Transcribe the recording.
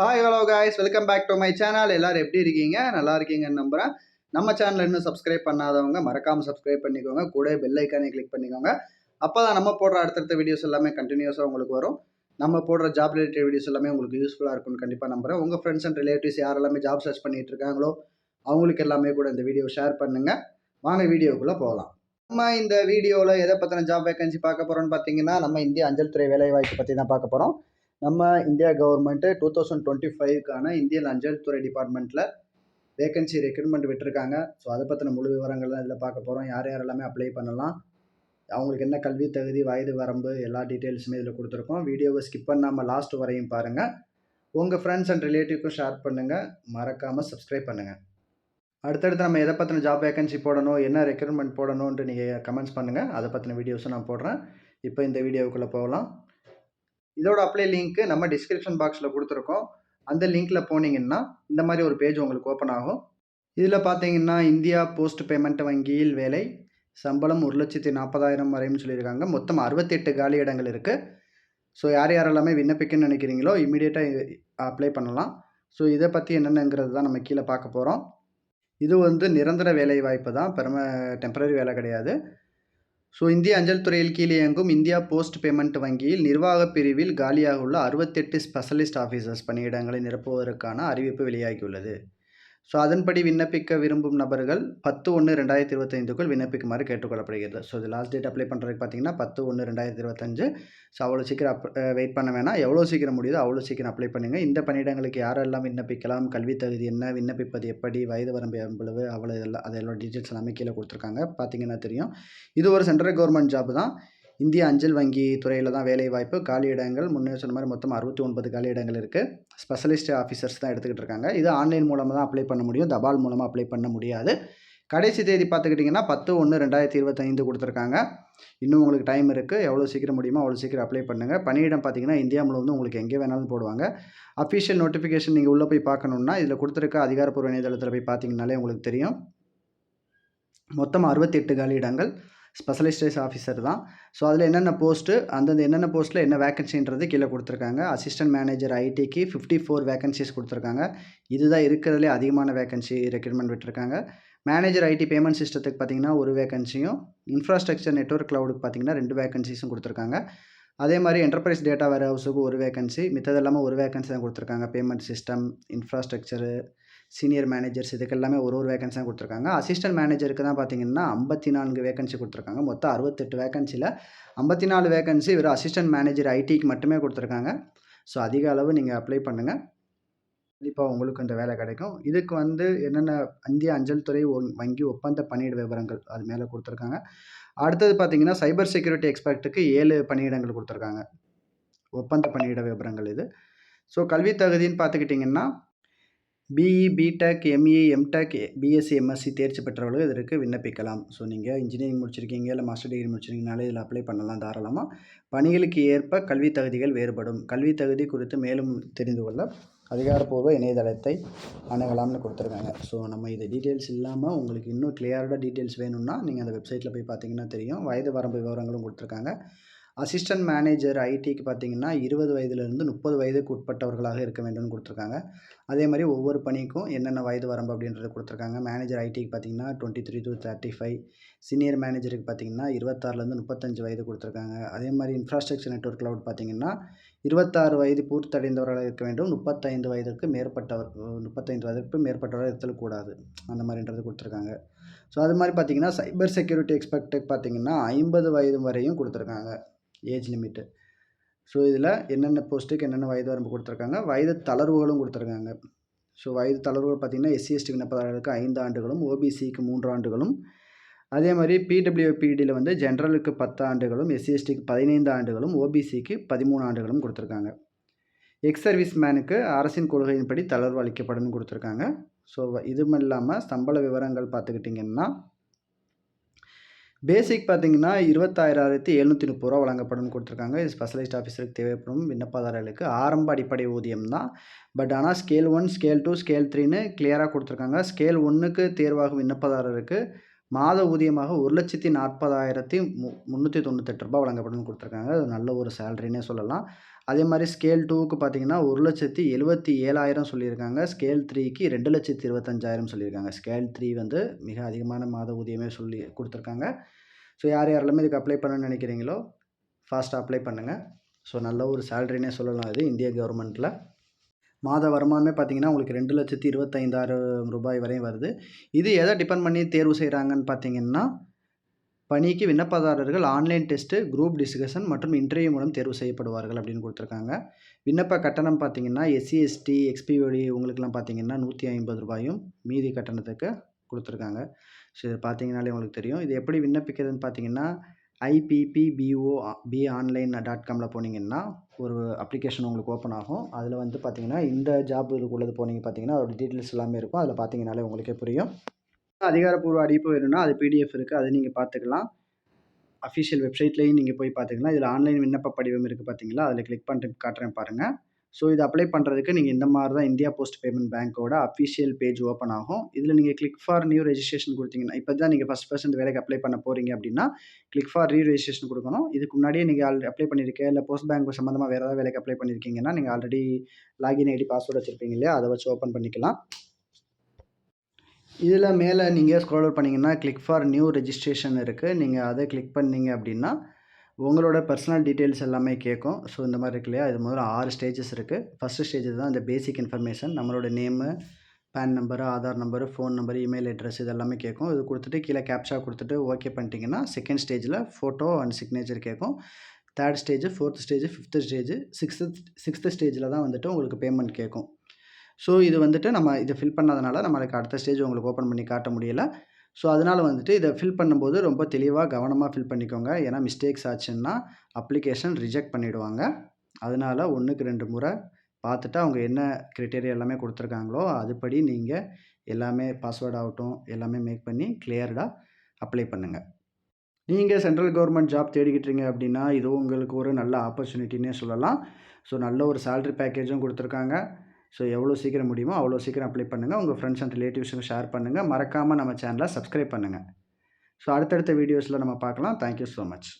Hi hello guys welcome back to my channel எல்லாரும் எப்படி இருக்கீங்க? நல்லா இருக்கீங்கன்னு நம்புகிறேன் நம்ம சேனல் இன்னும் சப்ஸ்கிரைப் பண்ணாதவங்க மறக்காமல் சப்ஸ்கிரைப் பண்ணிக்கோங்க. கூட பெல் ஐக்கானே கிளிக் பண்ணிக்கோங்க. அப்போ தான் நம்ம போடுற அடுத்தடுத்த வீடியோஸ் எல்லாமே கண்டினியூஸாக உங்களுக்கு வரும். நம்ம போடுற ஜாப் ரிலேட்டட் வீடியோஸ் எல்லாமே உங்களுக்கு யூஸ்ஃபுல்லாக இருக்கும்னு கண்டிப்பாக நம்புகிறேன் உங்கள் ஃப்ரெண்ட்ஸ் அண்ட் ரிலேட்டிவ்ஸ் யார் எல்லாமே ஜாப் சர்ச் பண்ணிட்டு இருக்காங்களோ அவங்களுக்கு எல்லாமே கூட இந்த வீடியோ ஷேர் பண்ணுங்கள் வாங்க வீடியோக்குள்ளே போகலாம் நம்ம இந்த வீடியோவில் எதை பற்றின ஜாப் வேகன்சி பார்க்க போகிறோம்னு பார்த்தீங்கன்னா நம்ம இந்திய அஞ்சல் துறை வேலைவாய்ப்பு பற்றி தான் பார்க்க போகிறோம் நம்ம India government two thousand twenty ஃபைவ்க்கான Indian அஞ்சல் துறை டிபார்ட்மெண்ட்டில் வேகன்சி ரெக்ரூட்மெண்ட் விட்டுருக்காங்க. ஸோ அதை பற்றின முழு விவரங்கள் தான் இதில் பார்க்க போகிறோம் யார் யார் எல்லாமே அப்ளை பண்ணலாம். அவங்களுக்கு என்ன கல்வி தகுதி வயது வரம்பு எல்லா டீட்டெயில்ஸுமே இதில் கொடுத்துருக்கோம். வீடியோவை ஸ்கிப் பண்ணாமல் லாஸ்ட் வரையும் பாருங்கள் உங்கள் ஃப்ரெண்ட்ஸ் அண்ட் ரிலேட்டிவ்க்கும் ஷேர் பண்ணுங்கள் மறக்காமல் சப்ஸ்கிரைப் பண்ணுங்கள் அடுத்தடுத்து நம்ம எதை பற்றின ஜாப் வேகன்சி போடணும் என்ன ரெக்ரூட்மெண்ட் போடணுன்ட்டு நீங்கள் கமெண்ட்ஸ் பண்ணுங்கள் அதை பற்றின வீடியோஸும் நான் போடுறேன். இப்போ இந்த வீடியோவுக்குள்ளே போகலாம். இதோட அப்ளை லிங்க்கு நம்ம டிஸ்கிரிப்ஷன் பாக்ஸில் கொடுத்துருக்கோம். அந்த லிங்க்கில் போனீங்கன்னா இந்த மாதிரி ஒரு பேஜ் உங்களுக்கு ஓப்பன் ஆகும். இதில் பார்த்தீங்கன்னா இந்தியா போஸ்ட் பேமெண்ட் வங்கியில் வேலை. சம்பளம் ஒரு லட்சத்தி நாற்பதாயிரம் வரையும் சொல்லியிருக்காங்க. மொத்தம் அறுபத்தெட்டு காலி இடங்கள் இருக்குது ஸோ யார் யாரெல்லாமே விண்ணப்பிக்கணும்னு நினைக்கிறீங்களோ இமீடியட்டாக அப்ளை பண்ணலாம். ஸோ இதை பற்றி என்னென்னங்கிறது தான் நம்ம கீழே பார்க்க போகிறோம் இது வந்து நிரந்தர வேலை வாய்ப்பு தான். பெரும டெம்பரரி வேலை கிடையாது. ஸோ இந்திய அஞ்சல் துறையில் கீழே இயங்கும் இந்தியா போஸ்ட் பேமெண்ட் வங்கியில் நிர்வாகப் பிரிவில் காலியாக உள்ள அறுபத்தெட்டு ஸ்பெஷலிஸ்ட் ஆஃபீஸர்ஸ் பணியிடங்களை நிரப்புவதற்கான அறிவிப்பு வெளியாகியுள்ளது. ஸோ அதன்படி விண்ணப்பிக்க விரும்பும் நபர்கள் பத்து ஒன்று ரெண்டாயிரத்தி இருபத்தைந்துக்குள் விண்ணப்பிக்குமாறு கேட்டுக்கொள்ளப்படுகிறது. ஸோ இது லாஸ்ட் டேட் அப்ளை பண்ணுறதுக்கு பார்த்தீங்கன்னா பத்து ஒன்று ரெண்டாயிரத்தி இருபத்தஞ்சு ஸோ அவ்வளோ சீக்கிரம் அப் வெயிட் பண்ண வேணாம். எவ்வளோ சீக்கிரம் முடியுதோ அவ்வளோ சீக்கிரம் அப்ளை பண்ணுங்கள் இந்த பணியிடங்களுக்கு யாரெல்லாம் விண்ணப்பிக்கலாம் கல்வி தகுதி என்ன விண்ணப்பிப்பது எப்படி வயது வரம்பு எவ்வளவு அவ்வளோ இதெல்லாம் அதெல்லாம் டீட்டெயில்ஸ் எல்லாமே கீழே கொடுத்துருக்காங்க. பார்த்தீங்கன்னா தெரியும். இது ஒரு சென்ட்ரல் கவர்மெண்ட் ஜாப் தான். இந்திய அஞ்சல் வங்கி துறையில் தான் வேலைவாய்ப்பு காலி இடங்கள் முன்னே சொன்ன மாதிரி மொத்தம் அறுபத்தி ஒன்பது காலி இடங்கள் இருக்குது ஸ்பெஷலிஸ்ட் ஆஃபீஸர்ஸ் தான் எடுத்துக்கிட்டு இருக்காங்க. இது ஆன்லைன் மூலமாக தான் அப்ளை பண்ண முடியும். தபால் மூலமாக அப்ளை பண்ண முடியாது. கடைசி தேதி பார்த்துக்கிட்டிங்கன்னா பத்து ஒன்று ரெண்டாயிரத்தி இருபத்தைந்து கொடுத்துருக்காங்க. இன்னும் உங்களுக்கு டைம் இருக்குது எவ்வளோ சீக்கிரம் முடியுமோ அவ்வளோ சீக்கிரம் அப்ளை பண்ணுங்கள் பணியிடம் பார்த்தீங்கன்னா இந்தியா முழுவதும் உங்களுக்கு எங்கே வேணாலும் போடுவாங்க. அஃபிஷியல் நோட்டிஃபிகேஷன் நீங்கள் உள்ளே போய் பார்க்கணுன்னா இதில் கொடுத்துருக்க அதிகாரப்பூர்வ இணையதளத்தில் போய் பார்த்தீங்கனாலே உங்களுக்கு தெரியும். மொத்தம் அறுபத்தெட்டு காலி இடங்கள். ஸ்பெஷலிஸ்டேஸ் ஆஃபீஸர் தான். ஸோ அதில் என்னென்ன போஸ்ட்டு அந்தந்த என்னென்ன போஸ்ட்டில் என்ன வேகன்சின்றது கீழே கொடுத்துருக்காங்க. அசிஸ்டன்ட் மேனேஜர் ஐடிக்கு ஃபிஃப்டி ஃபோர் வேகன்சிஸ் கொடுத்துருக்காங்க. இதுதான் இருக்கிறதுலே அதிகமான வேகன்சி ரெக்ரூட்மெண்ட் விட்டுருக்காங்க. மேனேஜர் ஐடி பேமெண்ட் சிஸ்டத்துக்கு பார்த்தீங்கன்னா ஒரு வேகன்சியும் இன்ஃப்ராஸ்ட்ரக்சர் நெட்ஒர்க் க்ளவுடுக்கு பார்த்தீங்கன்னா ரெண்டு வேகன்சிஸும் கொடுத்துருக்காங்க. அதே மாதிரி என்டர்பிரைஸ் டேட்டா வேர் ஹவுஸுக்கு ஒரு வேகன்சி மித்தது எல்லாமே ஒரு வேகன்சி தான் கொடுத்துருக்காங்க. Payment system infrastructure senior managers இதுக்கு எல்லாமே ஒரு ஒரு வேகன்சி தான் கொடுத்துருக்காங்க. அசிஸ்டன்ட் மேனேஜருக்கு தான் பார்த்தீங்கன்னா ஐம்பத்தி நான்கு வேகன்சி கொடுத்துருக்காங்க. மொத்தம் அறுபத்தெட்டு வேகன்சியில் ஐம்பத்தி நாலு வேகன்சி வெறும் அசிஸ்டன்ட் மேனேஜர் ஐடிக்கு மட்டுமே கொடுத்துருக்காங்க. ஸோ அதிக அளவு நீங்கள் அப்ளை பண்ணுங்கள் கண்டிப்பாக உங்களுக்கு இந்த வேலை கிடைக்கும். இதுக்கு வந்து என்னென்ன இந்திய அஞ்சல் துறை வங்கி ஒப்பந்த பணியிட விவரங்கள் அது மேலே கொடுத்துருக்காங்க. அடுத்தது பார்த்தீங்கன்னா சைபர் செக்யூரிட்டி எக்ஸ்பர்ட்டுக்கு ஏழு பணியிடங்கள் கொடுத்துருக்காங்க. ஒப்பந்த பணியிட விவரங்கள் இது. ஸோ கல்வி தகுதின்னு பார்த்துக்கிட்டிங்கன்னா BE BTech ME MTech BSc MSc தேர்ச்சி பெற்றவர்களும் இதற்கு விண்ணப்பிக்கலாம். ஸோ நீங்கள் இன்ஜினியரிங் முடிச்சிருக்கீங்க இல்லை மாஸ்டர் டிகிரி முடிச்சிருக்கீங்கனாலே இதில் அப்ளை பண்ணலாம் தாராளமாக பணிகளுக்கு ஏற்ப கல்வி தகுதிகள் வேறுபடும். கல்வி தகுதி குறித்து மேலும் தெரிந்து கொள்ள அதிகாரப்பூர்வ இணையதளத்தை அணுகலாம்னு கொடுத்துருக்காங்க. ஸோ நம்ம இது டீட்டெயில்ஸ் இல்லாமல் உங்களுக்கு இன்னும் கிளியராக டீட்டெயில்ஸ் வேணும்னா நீங்கள் அந்த வெப்சைட்டில் போய் பார்த்தீங்கன்னா தெரியும். வயது வரம்பு விவரங்களும் கொடுத்துருக்காங்க. அசிஸ்டன்ட் மேனேஜர் ஐடிக்கு பார்த்தீங்கன்னா இருபது வயதுலேருந்து முப்பது வயதுக்கு உட்பட்டவர்களாக இருக்க வேண்டும்னு கொடுத்துருக்காங்க. அதே மாதிரி ஒவ்வொரு பணிக்கும் என்னென்ன வயது வரம்பு அப்படின்றது கொடுத்துருக்காங்க. மேனேஜர் ஐடிக்கு பார்த்தீங்கன்னா twenty three to thirty five senior மேனேஜருக்கு பார்த்தீங்கன்னா இருபத்தாறுலேருந்து முப்பத்தஞ்சு வயது கொடுத்துருக்காங்க. அதே மாதிரி இன்ஃப்ராஸ்ட்ரக்சர் நெட்ஒர்க் க்ளவுட் பார்த்தீங்கன்னா இருபத்தாறு வயது பூர்த்தடைந்தவர்களாக இருக்க வேண்டும். முப்பத்தைந்து வயதுக்கு மேற்பட்டவர் முப்பத்தைந்து வயதுக்கு மேற்பட்டவராக இருத்தல் கூடாது அந்த மாதிரின்றது கொடுத்துருக்காங்க. ஸோ அது மாதிரி பார்த்தீங்கன்னா சைபர் செக்யூரிட்டி எக்ஸ்பெக்ட் பார்த்தீங்கன்னா ஐம்பது வயது வரையும் கொடுத்துருக்காங்க. Age limit. ஸோ இதில் என்னென்ன போஸ்ட்டுக்கு என்னென்ன வயது வரம்பு கொடுத்துருக்காங்க வயது தளர்வுகளும் கொடுத்துருக்காங்க. ஸோ வயது தளர்வுகள் பார்த்திங்கன்னா எஸ்சி எஸ்டி விண்ணப்பதாரர்களுக்கு ஐந்து ஆண்டுகளும் ஓபிசிக்கு மூன்று ஆண்டுகளும். அதே மாதிரி பிடபிள்யூபிடியில் வந்து ஜென்ரலுக்கு பத்து ஆண்டுகளும் எஸ்சி எஸ்டிக்கு பதினைந்து ஆண்டுகளும் ஓபிசிக்கு பதிமூணு ஆண்டுகளும் கொடுத்துருக்காங்க. எக்ஸ் சர்வீஸ் மேனுக்கு அரசின் கொள்கையின்படி தளர்வு அளிக்கப்படும் கொடுத்துருக்காங்க. ஸோ இதுவும் இல்லாமல் சம்பள விவரங்கள் பார்த்துக்கிட்டிங்கன்னா பேசிக் பார்த்தீங்கன்னா இருபத்தாயிரத்தி எழுநூற்றி முப்பது ரூபா வழங்கப்படும் கொடுத்துருக்காங்க. இது ஸ்பெஷலைஸ்ட் ஆஃபீஸருக்கு தேவைப்படும் விண்ணப்பதாரர்களுக்கு. ஆரம்ப அடிப்படை ஊதியம் தான். பட் ஆனால் scale one scale two scale த்ரீன்னு கிளியராக கொடுத்துருக்காங்க. ஸ்கேல் ஒன்றுக்கு தேர்வாகும் விண்ணப்பதாரருக்கு மாத ஊதியமாக ஒரு லட்சத்தி நாற்பதாயிரத்தி மு முந்நூற்றி தொண்ணூத்தெட்டு ரூபா வழங்கப்படும் கொடுத்துருக்காங்க. அது நல்ல ஒரு சேலரினே சொல்லலாம். அதே மாதிரி ஸ்கேல் டூவுக்கு பார்த்தீங்கன்னா ஒரு லட்சத்தி எழுபத்தி ஏழாயிரம் சொல்லியிருக்காங்க. ஸ்கேல் த்ரீக்கு ரெண்டு லட்சத்தி இருபத்தஞ்சாயிரம் சொல்லியிருக்காங்க. ஸ்கேல் த்ரீ வந்து மிக அதிகமான மாத ஊதியமே சொல்லி கொடுத்துருக்காங்க. ஸோ யார் யாரெல்லாமே இதுக்கு அப்ளை பண்ணணும்னு நினைக்கிறீங்களோ ஃபாஸ்ட்டாக அப்ளை பண்ணுங்கள் ஸோ நல்ல ஒரு சேலரினே சொல்லலாம் இது இந்திய கவர்மெண்ட்டில் மாத வருமானமே பார்த்தீங்கன்னா உங்களுக்கு ரெண்டு லட்சத்தி இருபத்தைந்தாயிரம் ரூபாய் வரையும் வருது. இது எதை டிபெண்ட் பண்ணி தேர்வு செய்கிறாங்கன்னு பார்த்தீங்கன்னா பணிக்கு விண்ணப்பதாரர்கள் ஆன்லைன் டெஸ்ட்டு குரூப் டிஸ்கஷன் மற்றும் இன்டர்வியூ மூலம் தேர்வு செய்யப்படுவார்கள் அப்படின்னு கொடுத்துருக்காங்க. விண்ணப்ப கட்டணம் பார்த்தீங்கன்னா எஸ்சி எஸ்டி எக்ஸ்பிஓடி உங்களுக்குலாம் பார்த்தீங்கன்னா நூற்றி ஐம்பது ரூபாயும் மீதி கட்டணத்துக்கு கொடுத்துருக்காங்க. ஸோ இது பார்த்தீங்கனாலே உங்களுக்கு தெரியும். இது எப்படி விண்ணப்பிக்கிறதுன்னு பார்த்தீங்கன்னா ஐபிபிபிஓ பி ஆன்லைன் டாட் காமில் போனீங்கன்னா ஒரு அப்ளிகேஷன் உங்களுக்கு ஓப்பன் ஆகும். அதில் வந்து பார்த்தீங்கன்னா இந்த ஜாப் இதுக்குள்ளது போனீங்க பார்த்தீங்கன்னா அதோட டீட்டெயில்ஸ் எல்லாமே இருக்கும். அதில் பார்த்தீங்கனாலே உங்களுக்கே புரியும். அதிகாரப்பூர்வ அடிப்பு வேணும்னா அது பிடிஎஃப் இருக்குது அதை நீங்கள் பார்த்துக்கலாம் அஃபிஷியல் வெப்சைட்லேயும் நீங்கள் போய் பார்த்துக்கலாம் இதில் ஆன்லைன் விண்ணப்ப படிவம் இருக்குது பார்த்தீங்களா அதில் கிளிக் பண்ணிட்டு காட்டுறேன் பாருங்கள் ஸோ இது அப்ளை பண்ணுறதுக்கு நீங்கள் இந்த மாதிரி தான் இந்தியா போஸ்ட் பேமெண்ட் பேங்க்கோட அஃபிஷியல் பேஜ் ஓப்பன் ஆகும். இதில் நீங்கள் கிளிக் ஃபார் நியூ ரெஜிஸ்ட்ரேஷன் கொடுத்தீங்கன்னா இப்போ தான் நீங்கள் ஃபஸ்ட் பர்சன்ட் வேலைக்கு அப்ளை பண்ண போகிறீங்க அப்படின்னா கிளிக் ஃபார் ரீ ரெஜிஸ்ட்ரேஷன் கொடுக்கணும். இதுக்கு முன்னாடியே நீங்கள் ஆல் அப்ளை பண்ணியிருக்கேன் இல்லை போஸ்ட் பேங்க் சம்மந்தமாக வேறு ஏதாவது வேலைக்கு அப்ளை பண்ணியிருக்கீங்கன்னா நீங்கள் ஆல்ரெடி லாகின் ஐடி பாஸ்வேர்டு வச்சுருப்பீங்க இல்லையா? அதை வச்சு ஓப்பன் பண்ணிக்கலாம். இதில் மேலே நீங்கள் ஸ்க்ரோல் பண்ணிங்கன்னா கிளிக் ஃபார் நியூ ரெஜிஸ்ட்ரேஷன் இருக்குது நீங்கள் அதை கிளிக் பண்ணீங்க அப்படின்னா உங்களோட பர்சனல் டீட்டெயில்ஸ் எல்லாமே கேட்கும் ஸோ இந்த மாதிரி இருக்கு இல்லையா? இது முதல்ல ஆறு ஸ்டேஜஸ் இருக்குது ஃபஸ்ட்டு ஸ்டேஜ் தான் இந்த பேசிக் இன்ஃபர்மேஷன் நம்மளோட name PAN number Aadhaar number phone number email address இது எல்லாமே கேட்கும் இது கொடுத்துட்டு கீழே கேப்ஷா கொடுத்துட்டு ஓகே பண்ணிட்டீங்கன்னா செகண்ட் ஸ்டேஜில் ஃபோட்டோ அண்ட் சிக்னேச்சர் கேட்கும் third stage fourth stage fifth stage sixth sixth ஸ்டேஜில் தான் வந்துட்டு உங்களுக்கு பேமெண்ட் கேட்கும் ஸோ இது வந்துட்டு நம்ம இதை ஃபில் பண்ணாதனால நம்மளுக்கு அடுத்த ஸ்டேஜ் உங்களுக்கு ஓப்பன் பண்ணி காட்ட முடியல. ஸோ அதனால் வந்துட்டு இதை ஃபில் பண்ணும்போது ரொம்ப தெளிவாக கவனமாக ஃபில் பண்ணிக்கோங்க. ஏன்னா மிஸ்டேக்ஸ் ஆச்சுன்னா அப்ளிகேஷன் ரிஜெக்ட் பண்ணிவிடுவாங்க அதனால் ஒன்றுக்கு ரெண்டு முறை பார்த்துட்டு அவங்க என்ன க்ரிட்டேரியா எல்லாமே கொடுத்துருக்காங்களோ அதுபடி நீங்கள் எல்லாமே பாஸ்வேர்ட் ஆகட்டும் எல்லாமே மேக் பண்ணி கிளியர்டாக அப்ளை பண்ணுங்கள் நீங்கள் சென்ட்ரல் கவர்மெண்ட் ஜாப் தேடிக்கிட்டீங்க அப்படின்னா இது உங்களுக்கு ஒரு நல்ல ஆப்பர்ச்சுனிட்டினே சொல்லலாம். ஸோ நல்ல ஒரு சேல்ரி பேக்கேஜும் கொடுத்துருக்காங்க. ஸோ எவ்வளோ சீக்கிரம் முடியுமோ அவ்வளோ சீக்கிரம் அப்ளை பண்ணுங்கள் உங்கள் ஃப்ரெண்ட்ஸ் அண்ட் ரிலேட்டிவ்ஸுக்கும் ஷேர் பண்ணுங்கள் மறக்காமல் நம்ம சேனலை சப்ஸ்கிரைப் பண்ணுங்கள் ஸோ அடுத்தடுத்த வீடியோஸில் நம்ம பார்க்கலாம். Thank you so much